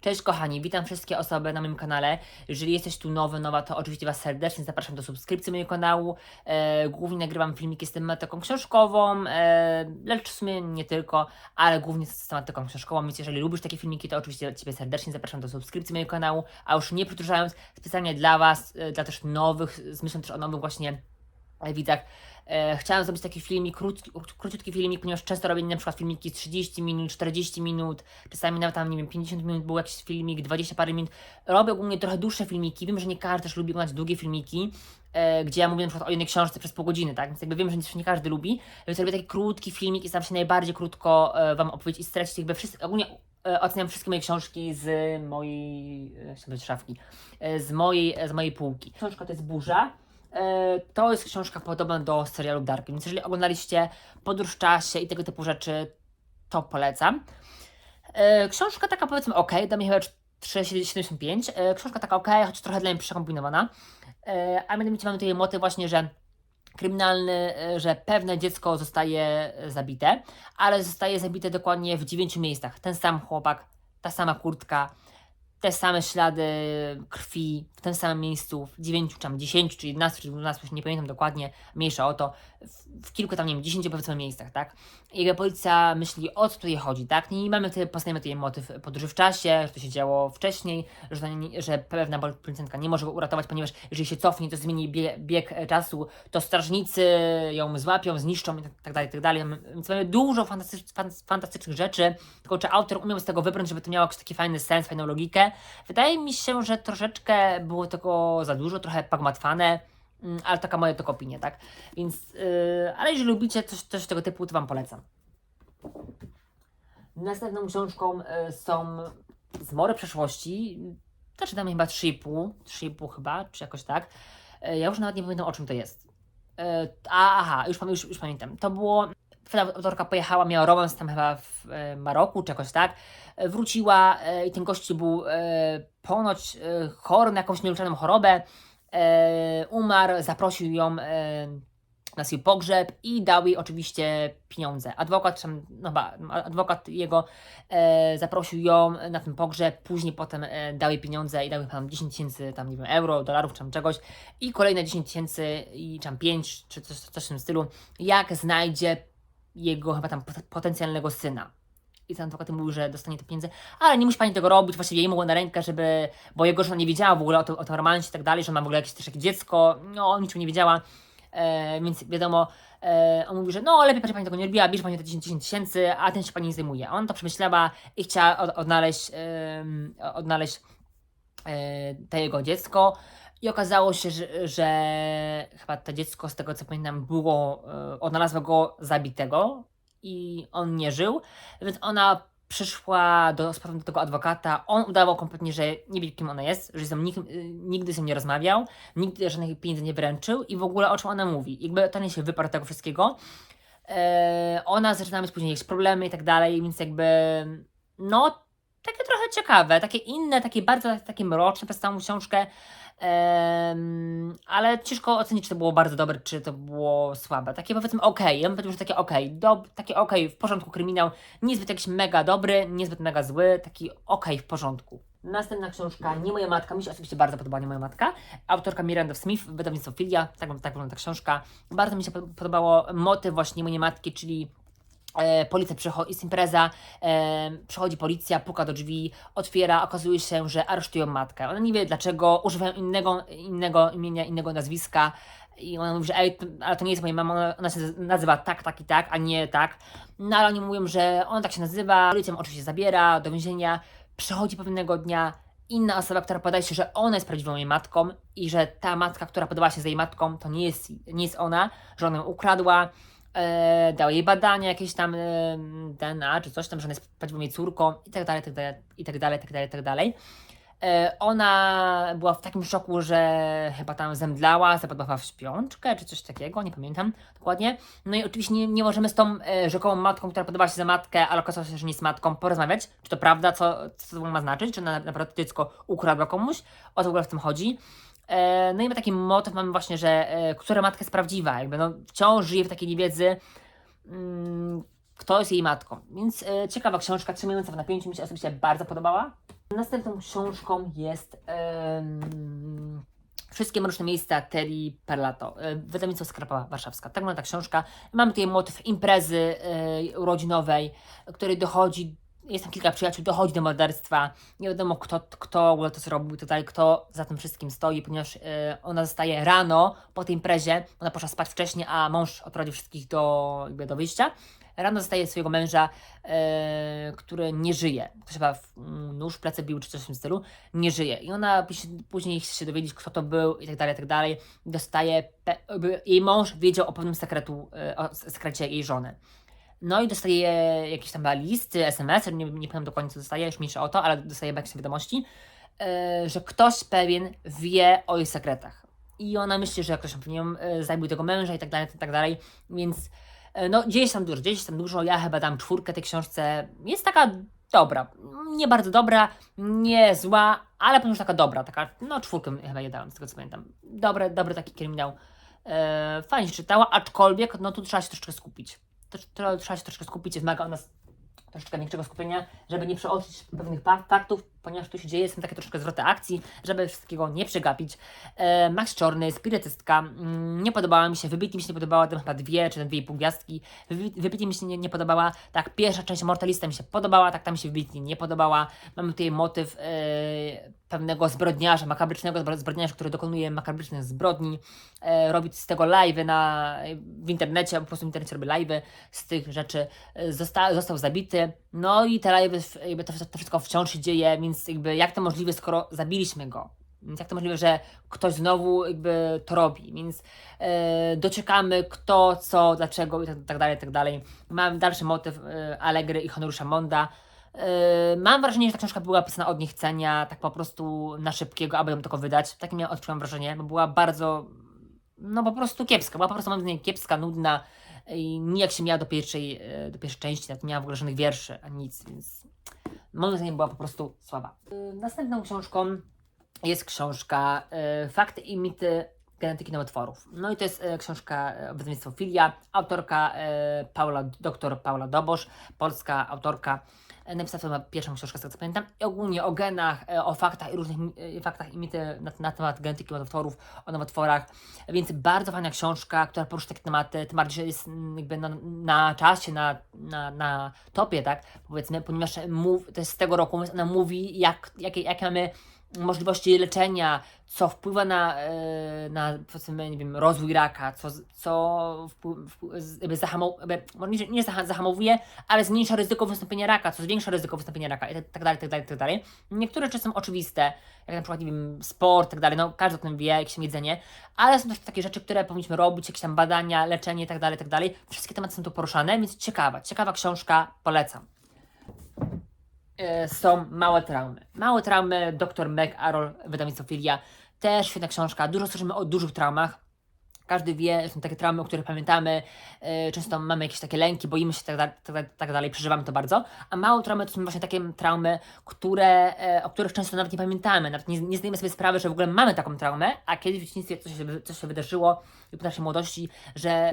Cześć kochani, witam wszystkie osoby na moim kanale. Jeżeli jesteś tu nowy, nowa, to oczywiście Was serdecznie zapraszam do subskrypcji mojego kanału. E, głównie nagrywam filmiki z tematyką książkową, e, lecz w sumie nie tylko, ale głównie z tematyką książkową, więc jeżeli lubisz takie filmiki, to oczywiście Ciebie serdecznie zapraszam do subskrypcji mojego kanału. A już nie przedłużając, specjalnie dla Was, e, dla też nowych, z myślą też o nowych właśnie e, widzach, E, chciałem zrobić taki filmik, krótki, króciutki filmik, ponieważ często robię na przykład filmiki 30 minut, 40 minut, czasami nawet tam, nie wiem, 50 minut był jakiś filmik, 20 parę minut. Robię ogólnie trochę dłuższe filmiki, wiem, że nie każdy też lubi oglądać długie filmiki, e, gdzie ja mówię na przykład o jednej książce przez pół godziny, tak? Więc jakby wiem, że nie, każdy lubi, więc robię taki krótki filmik i staram się najbardziej krótko e, Wam opowiedzieć i stracić jakby wszystko, ogólnie e, oceniam wszystkie moje książki z mojej, e, szafki, e, z mojej, z mojej półki. Książka to jest Burza, E, to jest książka podobna do serialu Dark, więc jeżeli oglądaliście Podróż w czasie i tego typu rzeczy, to polecam. E, książka taka powiedzmy ok, da mi chyba 3,75. E, książka taka ok, choć trochę dla mnie przekombinowana. A mianowicie mamy tutaj motyw właśnie, że kryminalny, że pewne dziecko zostaje zabite, ale zostaje zabite dokładnie w dziewięciu miejscach. Ten sam chłopak, ta sama kurtka, te same ślady krwi w tym samym miejscu, w 9 czy tam 10 czy 11 czy 12, nie pamiętam dokładnie, mniejsza o to, w, w kilku tam, nie wiem, 10 powiedzmy miejscach, tak? I policja myśli, o co tutaj chodzi, tak? Nie mamy tutaj, poznajemy tutaj motyw podróży w czasie, że to się działo wcześniej, że, nie, że pewna policjantka nie może go uratować, ponieważ jeżeli się cofnie, to zmieni bieg, bieg czasu, to strażnicy ją złapią, zniszczą i tak, tak dalej, tak dalej. Więc mamy dużo fantastycz, fantastycznych rzeczy, tylko czy autor umiał z tego wybrać, żeby to miało jakiś taki fajny sens, fajną logikę. Wydaje mi się, że troszeczkę było tego za dużo, trochę pagmatwane, mm, ale taka moja to opinia, tak? Więc, yy, ale jeżeli lubicie coś, coś tego typu, to Wam polecam. Następną książką y, są Zmory przeszłości. Zaczynamy chyba 3,5, 3,5 chyba, czy jakoś tak. Y, ja już nawet nie pamiętam o czym to jest. Y, a, aha, już, już, już pamiętam. To było autorka pojechała, miała romans tam chyba w e, Maroku czy jakoś tak, e, wróciła e, i ten gościu był ponoć chory na jakąś nieuleczoną chorobę, umarł, zaprosił ją na swój pogrzeb i dał jej oczywiście pieniądze. Adwokat, no ba, adwokat jego e, zaprosił ją na ten pogrzeb, później potem e, dał jej pieniądze i dał jej tam 10 tysięcy, tam nie wiem, euro, dolarów, czy tam czegoś. I kolejne 10 tysięcy i tam 5, czy coś, coś w tym stylu, jak znajdzie jego chyba tam potencjalnego syna. I ten adwokat mówił, że dostanie te pieniądze, ale nie musi pani tego robić, właściwie jej mogło na rękę, żeby, bo jego żona nie wiedziała w ogóle o, to, o tym romansie i tak dalej, że ma w ogóle jakieś też jakieś dziecko, no o niczym nie wiedziała, e, więc wiadomo, e, on mówi, że no lepiej pani tego nie robiła, bierze pani te 10 tysięcy, a ten się pani nie zajmuje. On to przemyślała i chciała od, odnaleźć, e, odnaleźć e, to jego dziecko, i okazało się, że, że chyba to dziecko, z tego co pamiętam, było, e, odnalazła go zabitego i on nie żył, więc ona przyszła do, do tego adwokata, on udawał kompletnie, że nie wie kim ona jest, że z nią nikt, nigdy z nią nie rozmawiał, nigdy żadnych pieniędzy nie wręczył i w ogóle o czym ona mówi. Jakby nie się wyparł tego wszystkiego. E, ona zaczyna mieć później jakieś problemy i tak dalej, więc jakby no takie trochę ciekawe, takie inne, takie bardzo takie mroczne przez całą książkę. Um, ale ciężko ocenić, czy to było bardzo dobre, czy to było słabe. Takie powiedzmy ok, ja bym powiedział, że takie ok, do, takie ok, w porządku kryminał, niezbyt jakiś mega dobry, niezbyt mega zły, taki ok, w porządku. Następna książka, Nie moja matka, mi się osobiście bardzo podobała Nie moja matka. Autorka Miranda Smith, wydawnictwo Filia, tak, tak wygląda ta książka. Bardzo mi się podobało motyw właśnie mojej matki, czyli E, policja przychodzi, jest impreza, e, przychodzi policja, puka do drzwi, otwiera, okazuje się, że aresztują matkę. Ona nie wie dlaczego, używają innego, innego imienia, innego nazwiska i ona mówi, że ej, ale to nie jest moja mama, ona się nazywa tak, tak i tak, a nie tak. No ale oni mówią, że ona tak się nazywa, policja oczywiście zabiera do więzienia, przychodzi pewnego dnia inna osoba, która podaje się, że ona jest prawdziwą jej matką i że ta matka, która podała się za jej matką, to nie jest, nie jest ona, że ona ją ukradła, e, dał jej badania jakieś tam e, DNA czy coś tam, że ona jest prawdziwą córką i tak dalej, tak dalej, i tak dalej, tak dalej, tak dalej. E, ona była w takim szoku, że chyba tam zemdlała, zapadła w śpiączkę, czy coś takiego, nie pamiętam dokładnie. No i oczywiście nie, nie możemy z tą e, rzekomą matką, która podobała się za matkę, ale okazało się, że nie jest matką, porozmawiać, czy to prawda, co, co to ma znaczyć, czy na, naprawdę dziecko ukradła komuś, o co w ogóle w tym chodzi. E, no i ma taki motyw, mamy właśnie, że e, która matka jest prawdziwa, jakby no, wciąż żyje w takiej niewiedzy, mm, kto jest jej matką. Więc e, ciekawa książka, trzymająca w napięciu, mi się osobiście bardzo podobała. Następną książką jest em, Wszystkie mroczne miejsca Terry Perlato, wydawnictwo Skrapa Warszawska. Tak wygląda ta książka. Mamy tutaj motyw imprezy urodzinowej, której dochodzi, jest tam kilka przyjaciół, dochodzi do morderstwa. Nie wiadomo kto, kto to zrobił tutaj, kto za tym wszystkim stoi, ponieważ e, ona zostaje rano po tej imprezie, ona poszła spać wcześniej, a mąż odprowadził wszystkich do, jakby do wyjścia. Rano zostaje swojego męża, e, który nie żyje. Ktoś chyba w, mm, nóż w plecy bił, czy coś w tym stylu. Nie żyje. I ona później- chce się dowiedzieć, kto to był i tak dalej, i tak dalej. Dostaje, jej mąż wiedział o pewnym sekretu, e, o sekrecie jej żony. No i dostaje jakieś tam listy, SMS, nie, nie pamiętam dokładnie co dostaje, już mniejsza o to, ale dostaje jakieś wiadomości, e, że ktoś pewien wie o jej sekretach. I ona myśli, że ktoś pewnie zabił tego męża i tak dalej, i tak dalej, więc e, no dzieje się tam dużo, dzieje się tam dużo, ja chyba dam czwórkę tej książce, jest taka dobra, nie bardzo dobra, nie zła, ale ponieważ taka dobra, taka, no czwórkę chyba je dałem, z tego co pamiętam. Dobry, dobry taki kryminał, e, fajnie się czytała, aczkolwiek no tu trzeba się troszeczkę skupić. Trzeba się troszeczkę skupić, wymaga od nas troszeczkę większego skupienia, żeby nie przeoczyć pewnych fa- faktów, ponieważ tu się dzieje, są takie troszeczkę zwroty akcji, żeby wszystkiego nie przegapić. E, Max Czorny, spirytystka, mm, nie podobała mi się, wybitnie mi się nie podobała, tam chyba dwie czy dwie i pół gwiazdki, Wybi- wybitnie mi się nie, nie podobała, tak pierwsza część Mortalista mi się podobała, tak tam mi się wybitnie nie podobała. Mamy tutaj motyw e, pewnego zbrodniarza, makabrycznego zbro- zbrodniarza, który dokonuje makabrycznych zbrodni, e, robi z tego live'y na, w internecie, po prostu w internecie robi live'y z tych rzeczy, e, Zosta, został zabity, no i te live'y, jakby to, to wszystko wciąż się dzieje, więc jakby jak to możliwe, skoro zabiliśmy go? Więc jak to możliwe, że ktoś znowu jakby to robi? Więc e, dociekamy kto, co, dlaczego i tak, tak dalej, tak dalej. Mam dalszy motyw e, Allegry i Honorusza Monda. E, mam wrażenie, że ta książka była pisana od niechcenia, tak po prostu na szybkiego, aby ją tylko wydać. Takie miałem, odczułem wrażenie, bo była bardzo, no po prostu kiepska. Była po prostu moim zdaniem kiepska, nudna i nijak się miała do pierwszej, e, do pierwszej części, nawet nie miała w ogóle żadnych wierszy, ani nic, więc moim zdaniem była po prostu słaba. E, Następną książką jest książka e, Fakty i mity genetyki nowotworów. No i to jest książka wydawnictwo Filia, autorka Paula, dr Paula Dobosz, polska autorka. Napisała to chyba pierwszą książkę, z tego co pamiętam. I ogólnie o genach, e, o faktach i różnych e, faktach i mity na, na temat genetyki nowotworów, o nowotworach. Więc bardzo fajna książka, która porusza takie tematy, tym bardziej, że jest mm, jakby na, na czasie, na, na, na topie, tak, powiedzmy, ponieważ mów, to jest z tego roku, więc ona mówi, jak, jakie, jakie mamy możliwości leczenia, co wpływa na, e, na powiedzmy, nie wiem, rozwój raka, co, co jakby zahamow, jakby, może nie, nie zaha- zahamowuje, ale zmniejsza ryzyko wystąpienia raka, co zwiększa ryzyko wystąpienia raka i tak, tak dalej, tak dalej, tak dalej. Niektóre rzeczy są oczywiste, jak na przykład, nie wiem, sport, tak dalej, no każdy o tym wie, jakieś jedzenie, ale są też takie rzeczy, które powinniśmy robić, jakieś tam badania, leczenie tak dalej, tak dalej. Wszystkie tematy są tu poruszane, więc ciekawa, ciekawa książka, polecam. E, są małe traumy. Małe traumy, dr Meg Arrow, wydawnictwo Filia. Też świetna książka. Dużo słyszymy o dużych traumach. Każdy wie, są takie traumy, o których pamiętamy. E, często mamy jakieś takie lęki, boimy się tak, tak, tak dalej, przeżywamy to bardzo. A małe traumy to są właśnie takie traumy, które, e, o których często nawet nie pamiętamy. Nawet nie, nie zdajemy sobie sprawy, że w ogóle mamy taką traumę, a kiedyś w dzieciństwie coś się, coś się wydarzyło lub w naszej młodości, że,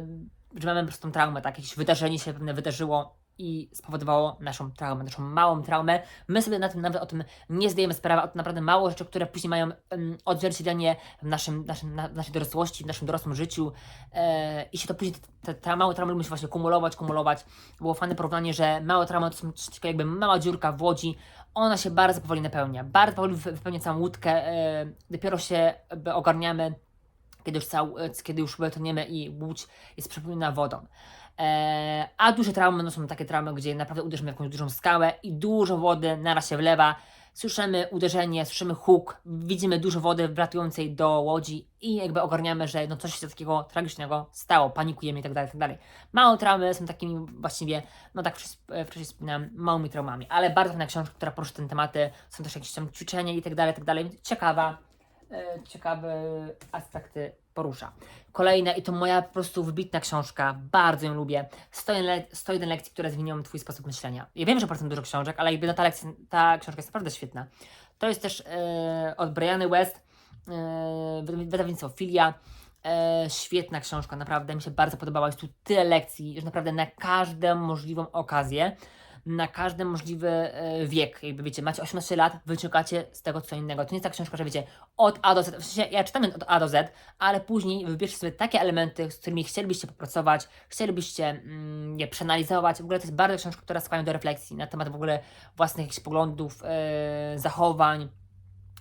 że mamy po prostu tą traumę, tak? Jakieś wydarzenie się pewne wydarzyło i spowodowało naszą traumę, naszą małą traumę. My sobie na tym nawet o tym nie zdajemy sprawy, a to naprawdę mało rzeczy, które później mają um, odzwierciedlenie w naszym, naszym, na, naszej dorosłości, w naszym dorosłym życiu e, i się to później, te, te, małe traumy lubią się właśnie kumulować, kumulować. Było fajne porównanie, że małe traumy to są takiego jakby mała dziurka w łodzi, ona się bardzo powoli napełnia, bardzo powoli wy- wypełnia całą łódkę, e, dopiero się ogarniamy, kiedy już, cał, kiedy już betoniemy i łódź jest przepełniona wodą. E, a duże traumy no są takie traumy, gdzie naprawdę uderzymy w jakąś dużą skałę i dużo wody naraz się wlewa. Słyszymy uderzenie, słyszymy huk, widzimy dużo wody wlatującej do łodzi i jakby ogarniamy, że no coś się takiego tragicznego stało, panikujemy i tak dalej, tak. Małe traumy są takimi właściwie, no tak wcześniej, e, wspominałem, małymi traumami, ale bardzo fajna książka, która porusza te tematy, są też jakieś tam ćwiczenia i tak więc ciekawa, ciekawe aspekty porusza. Kolejna i to moja po prostu wybitna książka, bardzo ją lubię. 101, le- 101 lekcji, które zmienią Twój sposób myślenia. Ja wiem, że polecam dużo książek, ale jakby ta, lekcja, ta książka jest naprawdę świetna. To jest też e, od Briany West, e, wyda- wydawnictwo Filia. E, świetna książka, naprawdę mi się bardzo podobała. Jest tu tyle lekcji, że naprawdę na każdą możliwą okazję na każdy możliwy e, wiek. Jakby wiecie, macie 18 lat, wyciągacie z tego co innego. To nie jest ta książka, że wiecie, od A do Z. W sensie ja czytam od A do Z, ale później wybierzcie sobie takie elementy, z którymi chcielibyście popracować, chcielibyście mm, je przeanalizować. W ogóle to jest bardzo książka, która skłania do refleksji na temat w ogóle własnych jakichś poglądów, e, zachowań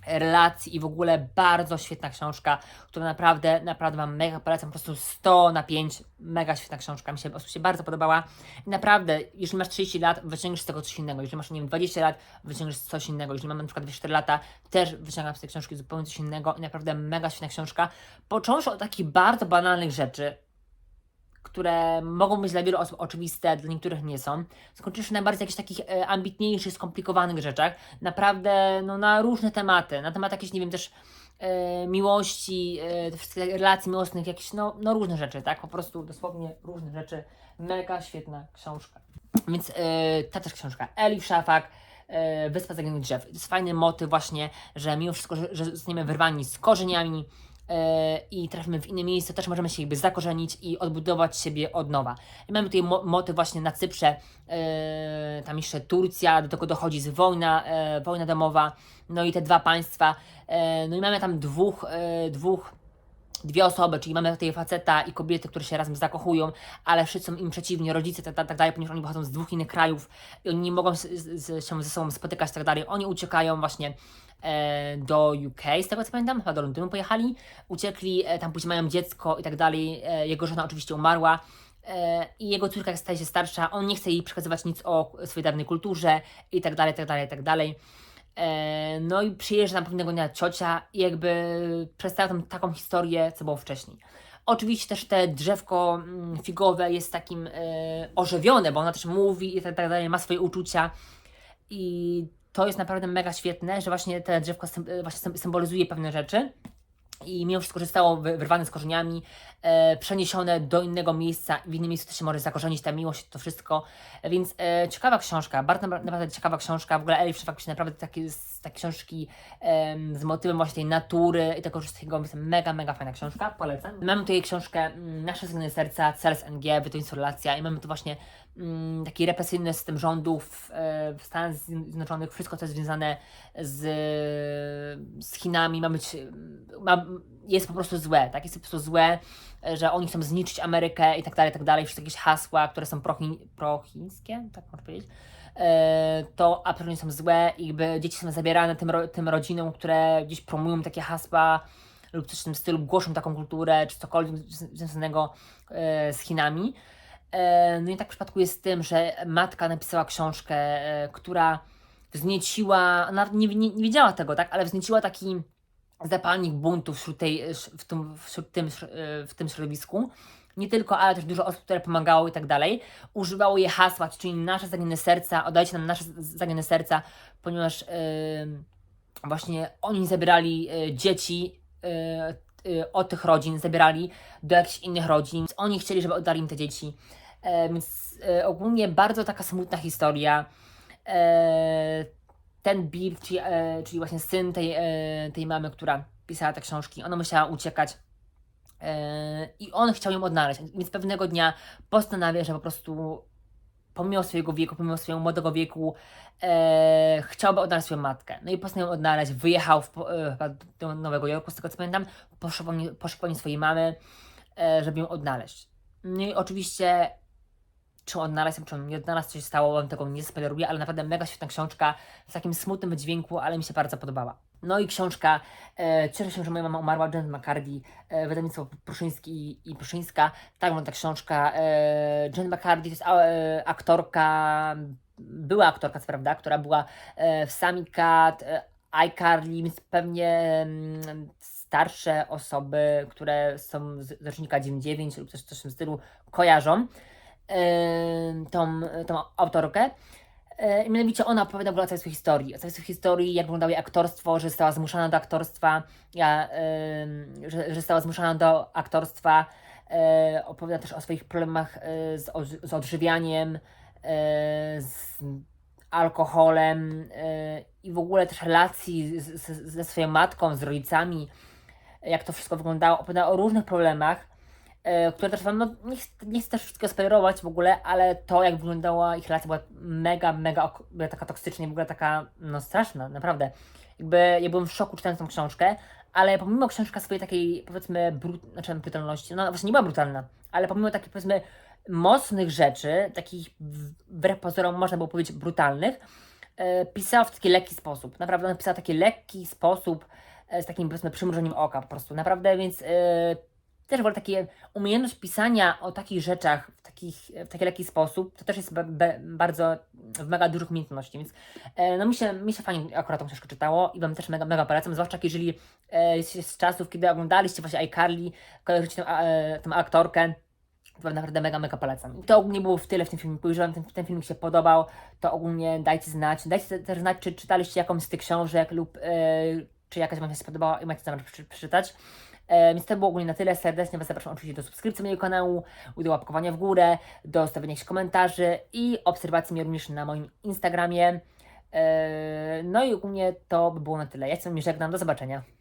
relacji i w ogóle bardzo świetna książka, która naprawdę, naprawdę Wam mega polecam, po prostu 100 na 5, mega świetna książka, mi się bardzo podobała. I naprawdę, jeżeli masz 30 lat, wyciągniesz z tego coś innego, jeżeli masz, nie wiem, 20 lat, wyciągniesz coś innego, jeżeli mam na przykład 24 lata, też wyciągam z tej książki zupełnie coś innego. I naprawdę mega świetna książka, począwszy od takich bardzo banalnych rzeczy, które mogą być dla wielu osób oczywiste, dla niektórych nie są. Skończysz na bardziej jakichś takich e, ambitniejszych, skomplikowanych rzeczach, naprawdę no, na różne tematy, na temat jakichś, nie wiem, też e, miłości, e, relacji miłosnych, jakieś, no, no różne rzeczy, tak? Po prostu dosłownie różne rzeczy. Mega świetna książka. Więc e, ta też książka. Elif Szafak, e, Wyspa Zaginionych Drzew. To jest fajny motyw właśnie, że mimo wszystko, że, że zostaniemy wyrwani z korzeniami, i trafimy w inne miejsce, też możemy się jakby zakorzenić i odbudować siebie od nowa. I mamy tutaj mo motyw właśnie na Cyprze, e, tam jeszcze Turcja, do tego dochodzi z wojna, e, wojna domowa, no i te dwa państwa, e, no i mamy tam dwóch, e, dwóch dwie osoby, czyli mamy tutaj faceta i kobiety, które się razem zakochują, ale wszyscy są im przeciwni, rodzice tak, tak, tak dalej, ponieważ oni pochodzą z dwóch innych krajów i oni nie mogą się ze sobą spotykać tak dalej. Oni uciekają właśnie e, do UK, z tego co pamiętam, chyba do Londynu pojechali, uciekli, e, tam później mają dziecko i tak dalej, e, jego żona oczywiście umarła, i jego córka staje się starsza, on nie chce jej przekazywać nic o swojej dawnej kulturze i tak dalej, tak dalej, tak dalej. E, no i przyjeżdża na pewnego dnia ciocia i jakby przedstawia tam taką historię, co było wcześniej. Oczywiście też te drzewko mm, figowe jest takim e, ożywione, bo ona też mówi i tak dalej, ma swoje uczucia i to jest naprawdę mega świetne, że właśnie te drzewko e, właśnie sym- symbolizuje pewne rzeczy i mimo wszystko zostało wy- wyrwane z korzeniami, e, przeniesione do innego miejsca, w innym miejscu też się może zakorzenić ta miłość, to wszystko, więc e, ciekawa książka, bardzo naprawdę, ciekawa książka, w ogóle Elif Szafak pisze naprawdę takie, z- takie książki em, z motywem właśnie tej natury i tego wszystkiego, więc mega, mega fajna książka, polecam. Mamy tutaj książkę mm, Nasze Zgny Serca, Cels NG, Wydawnictwo Relacja i mamy tu właśnie mm, taki represyjny system rządów e, w Stanach Zjednoczonych, wszystko co jest związane z, z Chinami. Ma być, ma, jest po prostu złe, tak? Jest po prostu złe, e, że oni chcą zniszczyć Amerykę i tak dalej, i tak dalej. Wszystkie jakieś hasła, które są prochi, prochińskie, tak można powiedzieć, e, to absolutnie są złe i jakby dzieci są zabierane tym, tym rodzinom, które gdzieś promują takie hasła lub coś w tym stylu, głoszą taką kulturę, czy cokolwiek związanego e, z Chinami. No i tak w przypadku jest z tym, że matka napisała książkę, która wznieciła, ona nie, nie, nie wiedziała tego, tak, ale wznieciła taki zapalnik buntu wśród, tej, w, tym, wśród tym, w tym środowisku. Nie tylko, ale też dużo osób, które pomagało i tak dalej. Używało je hasła, czyli nasze zaginione serca, oddajcie nam nasze zaginione serca, ponieważ e, właśnie oni zabierali e, dzieci e, e, od tych rodzin, zabierali do jakichś innych rodzin, więc oni chcieli, żeby oddali im te dzieci. E, więc e, ogólnie bardzo taka smutna historia. E, ten Bill, czyli, e, czyli właśnie syn tej, e, tej mamy, która pisała te książki, ona musiała uciekać. E, I on chciał ją odnaleźć, więc pewnego dnia postanawia, że po prostu pomimo swojego wieku, pomimo swojego młodego wieku, e, chciałby odnaleźć swoją matkę. No i postanowił odnaleźć, wyjechał w, po- e, do Nowego Jorku, z tego co pamiętam, nie- poszukiwał nie swojej mamy, e, żeby ją odnaleźć. No i oczywiście, czy odnalazł, czy on nie odnalazł, co się stało, on tego nie spoileruję, ale naprawdę mega świetna książka, w takim smutnym wydźwięku, ale mi się bardzo podobała. No i książka, e, cieszę się, że moja mama umarła, Jen McCarthy, e, wydawnictwo Pruszyński i, i Pruszyńska, tak wygląda książka. E, Jen McCarthy to jest a, e, aktorka, była aktorka, co prawda, która była e, w Sami Cat, e, iCarly, więc pewnie mm, starsze osoby, które są z z rocznika 99 lub coś, w tym stylu, kojarzą tą, tą autorkę. E, I mianowicie ona opowiada w ogóle o całej swojej historii. O całej swojej historii, jak wyglądało jej aktorstwo, że została zmuszana do aktorstwa, ja, em, że, że została zmuszana do aktorstwa. E, opowiada też o swoich problemach e, z, z odżywianiem, e, z alkoholem e, i w ogóle też relacji z, z, ze swoją matką, z rodzicami, jak to wszystko wyglądało. Opowiada o różnych problemach które też no nie, ch- nie chcę też wszystkiego spoilerować w ogóle, ale to jak wyglądała ich relacja była mega, mega była taka toksyczna i w ogóle taka, no straszna, naprawdę. Jakby ja byłem w szoku czytając tą książkę, ale pomimo książka swojej takiej, powiedzmy, brut, znaczy brutalności, no właśnie nie była brutalna, ale pomimo takich, powiedzmy, mocnych rzeczy, takich wbrew pozorom można było powiedzieć brutalnych, e, pisała w taki lekki sposób. Naprawdę pisała w taki lekki sposób, e, z takim powiedzmy przymrużeniem oka po prostu. Naprawdę, więc e, też w ogóle takie umiejętność pisania o takich rzeczach w, takich, w taki lekki sposób, to też jest be, be, bardzo w mega dużych umiejętności, więc e, no mi się, mi się fajnie akurat tą książkę czytało i Wam też mega, mega polecam, zwłaszcza jeżeli e, z czasów, kiedy oglądaliście właśnie iCarly, kojarzycie tę, e, tę aktorkę, to naprawdę mega, mega polecam. I to ogólnie było w tyle w tym filmie. Jeżeli ten, ten film się podobał, to ogólnie dajcie znać. Dajcie też znać, czy czytaliście jakąś z tych książek lub e, czy jakaś Wam się spodobała i macie zamiar przy, przeczytać. E, więc to było ogólnie na tyle. Serdecznie Was zapraszam oczywiście do subskrypcji mojego kanału, do łapkowania w górę, do stawiania jakichś komentarzy i obserwacji mnie również na moim Instagramie. E, no i ogólnie to by było na tyle. Ja się z żegnam. Do zobaczenia.